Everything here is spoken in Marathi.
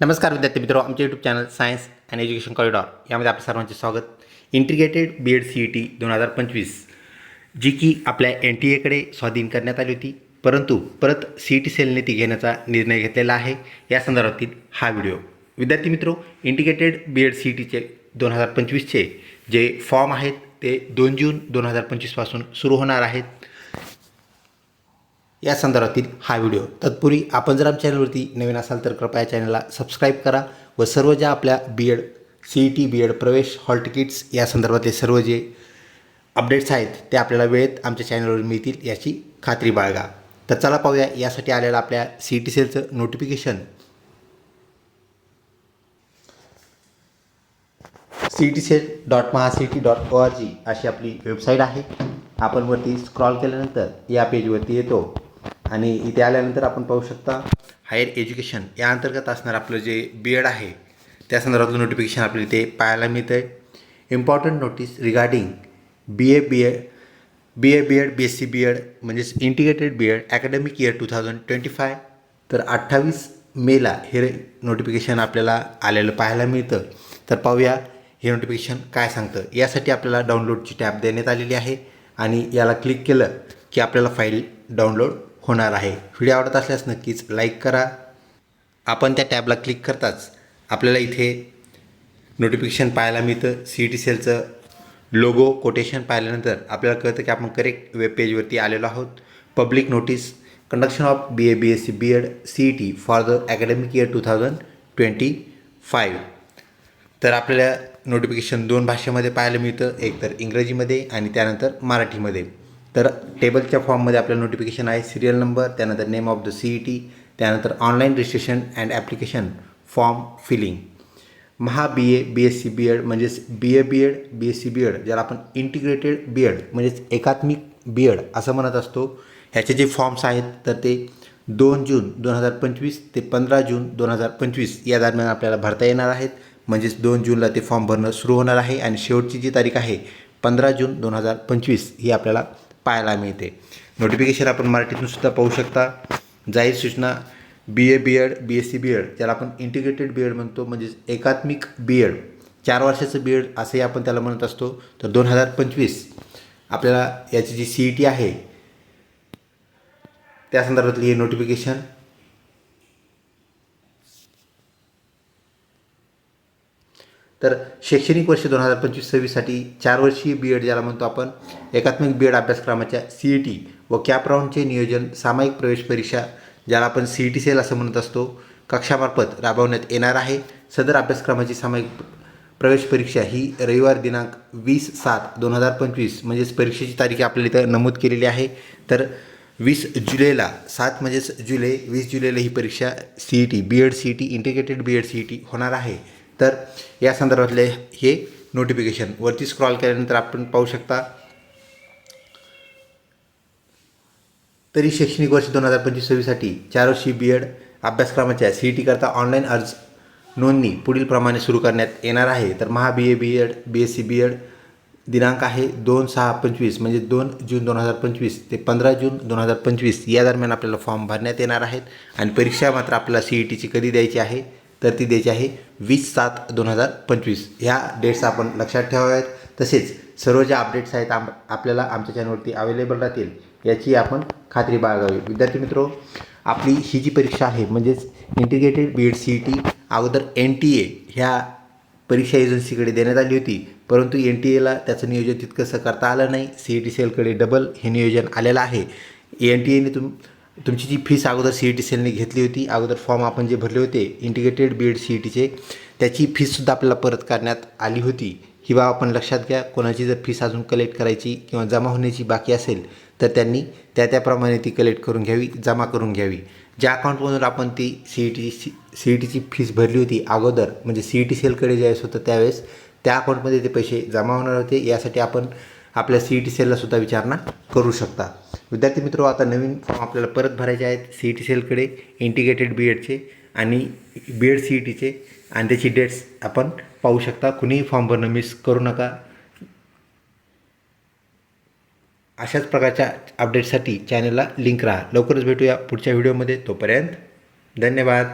नमस्कार विद्यार्थी मित्र आमच्या YouTube channel Science and Education Corridor यामध्ये आपल्या सर्वांचे स्वागत. Integrated B Ed C E T दोन हजार पंचवीस जी की आपल्या एन टी एकडे स्वाधीन करण्यात आली होती. परंतु परत सी ई टी सेलने ती घेण्याचा निर्णय घेतलेला आहे. या संदर्भातील हा व्हिडिओ. विद्यार्थी मित्रो integrated B Ed C E टीचे दोन हजार पंचवीसचे जे फॉर्म आहेत ते दोन जून दोन हजार पंचवीसपासून सुरू होणार आहेत. या संदर्भातील हा व्हिडिओ. तत्पूर्वी आपण जर आमच्या चॅनलवरती नवीन असाल तर कृपया चॅनलला सबस्क्राईब करा व सर्व ज्या आपल्या B Ed C E T B Ed प्रवेश हॉल तिकीट्स या संदर्भातले सर्व जे अपडेट्स आहेत ते आपल्याला वेळेत आमच्या चॅनलवर मिळतील याची खात्री बाळगा. तर चला पाहूया यासाठी आलेलं आपल्या C E T सेलचं notification C T cell dot Maha C T dot O R G अशी आपली वेबसाईट आहे. आपण वरती स्क्रॉल केल्यानंतर या पेजवरती येतो. आणि इथे आल्यानंतर आपण पाहू शकता हायर एज्युकेशन या अंतर्गत असणारं आपलं जे बी एड आहे त्या संदर्भातलं नोटिफिकेशन आपल्याला इथे पाहायला मिळतं आहे important notice regarding B A B Ed B A B Ed B S C B Ed म्हणजेच integrated B Ed academic year two thousand twenty five तर अठ्ठावीस मेला हे नोटिफिकेशन आपल्याला आलेलं पाहायला मिळतं. तर पाहूया हे नोटिफिकेशन काय सांगतं. यासाठी आपल्याला डाउनलोडची टॅब देण्यात आलेली आहे आणि याला क्लिक केलं की आपल्याला फाईल डाउनलोड होणार आहे. व्हिडिओ आवडत असल्यास नक्कीच लाईक करा. आपण त्या टॅबला क्लिक करताच आपल्याला इथे नोटिफिकेशन पाहायला मिळतं. सी ई टी सेलचं लोगो कोटेशन पाहिल्यानंतर आपल्याला कळतं की आपण करेक्ट वेब पेजवरती आलेलो आहोत. Public notice conduction of B A B S C B Ed C E T for the academic year two thousand twenty five तर आपल्याला नोटिफिकेशन दोन भाषेमध्ये पाहायला मिळतं. एक तर इंग्रजीमध्ये आणि त्यानंतर मराठीमध्ये. तर टेबलच्या फॉर्ममध्ये आपल्याला नोटिफिकेशन आहे सिरियल नंबर त्यानंतर name of the C E T त्यानंतर online registration and application form filling Maha B A B S C B Ed म्हणजेच B A B Ed B S C B Ed ज्याला आपण इंटिग्रेटेड बी एड म्हणजेच एकात्मिक बी एड असं म्हणत असतो. ह्याचे जे फॉर्म्स आहेत तर ते दोन जून दोन हजार पंचवीस ते पंधरा जून दोन हजार पंचवीस या दरम्यान आपल्याला भरता येणार आहेत. म्हणजेच दोन जूनला ते फॉर्म भरणं सुरू होणार आहे आणि शेवटची जी तारीख आहे पंधरा जून दोन हजार पंचवीस ही आपल्याला पाहायला मिळते. नोटिफिकेशन आपण मराठीतून सुद्धा पाहू शकता. जाहीर सूचना B A B Ed B S C B Ed ज्याला आपण इंटिग्रेटेड बी एड म्हणतो म्हणजेच एकात्मिक बी एड चार वर्षाचं बी एड असंही आपण त्याला म्हणत असतो. तर दोन हजार पंचवीस आपल्याला याची जी सी ई टी आहे त्या संदर्भातली हे नोटिफिकेशन तर शैक्षणिक वर्ष दोन हजार पंचवीस सव्वीससाठी चार वर्षीय बी एड ज्याला म्हणतो आपण एकात्मिक बी एड अभ्यासक्रमाच्या सी ई टी व कॅप राऊंडचे नियोजन सामायिक प्रवेश परीक्षा ज्याला आपण सी ई टी सेल असं म्हणत असतो कक्षामार्फत राबवण्यात येणार आहे. सदर अभ्यासक्रमाची सामायिक प्रवेश परीक्षा ही रविवार दिनांक वीस सात दोन हजार पंचवीस म्हणजेच परीक्षेची तारीख आपल्याला इथं नमूद केलेली आहे. तर वीस जुलैला सात म्हणजेच जुलै वीस जुलैला ही परीक्षा C E T B Ed C E T integrated B Ed C E T होणार आहे. तर या संदर्भातले हे नोटिफिकेशन वरती स्क्रॉल केल्यानंतर आपण पाहू शकता तरी शैक्षणिक वर्ष दोन हजार पंचवीस सव्वीससाठी चार वर्षी बी एड अभ्यासक्रमाच्या सी ई टीकरता ऑनलाईन अर्ज नोंदणी पुढील प्रमाणे सुरू करण्यात येणार आहे. तर Maha B A B Ed B S C B Ed दिनांक आहे दोन सहा पंचवीस म्हणजे दोन जून दोन हजार पंचवीस ते पंधरा जून दोन हजार पंचवीस या दरम्यान आपल्याला फॉर्म भरण्यात येणार आहेत. आणि परीक्षा मात्र आपल्याला सी ई टीची कधी द्यायची आहे? तर ती द्यायची आहे वीस सात दोन हजार पंचवीस. ह्या डेट्स आपण लक्षात ठेवाव्यात. तसेच सर्व ज्या अपडेट्स आहेत आम आपल्याला आमच्या चॅनलवरती अवेलेबल राहतील याची आपण खात्री बाळगावी. विद्यार्थी मित्रो आपली ही जी परीक्षा आहे म्हणजेच integrated B Ed C E T अगोदर एन टी ए ह्या परीक्षा एजन्सीकडे देण्यात आली होती. परंतु एन टी एला त्याचं नियोजन तितकंसं करता आलं नाही. सी ई टी सेलकडे डबल हे नियोजन आलेलं आहे. एन टी एने तुम तुमची जी फीस अगोदर सी ई टी सेलने घेतली होती अगोदर फॉर्म आपण जे भरले होते integrated B Ed C E टीचे त्याची फीससुद्धा आपल्याला परत करण्यात आली होती. ही बाब आपण लक्षात घ्या कोणाची जर फीस अजून कलेक्ट करायची किंवा जमा होण्याची बाकी असेल तर त्यांनी त्या त्याप्रमाणे ती कलेक्ट करून घ्यावी जमा करून घ्यावी. ज्या अकाउंटमधून आपण ती C E T C C E टीची फीस भरली होती अगोदर म्हणजे सी ई टी सेलकडे ज्यावेळेस होतं त्यावेळेस त्या अकाउंटमध्ये ते पैसे जमा होणार होते. यासाठी आपण आपल्या सी ई टी सेललासुद्धा विचारणा करू शकता. विद्यार्थी मित्र आता नवीन फॉर्म आपल्याला परत भरायचे आहेत सी ई टी सेलकडे इंटिग्रेटेड बी एडचे आणि बी एड सी ई टीचे आणि त्याची डेट्स आपण पाहू शकता. कुणीही फॉर्म भरणं मिस करू नका. अशाच प्रकारच्या अपडेटसाठी चॅनलला लिंक राहा. लवकरच भेटूया पुढच्या व्हिडिओमध्ये तोपर्यंत धन्यवाद.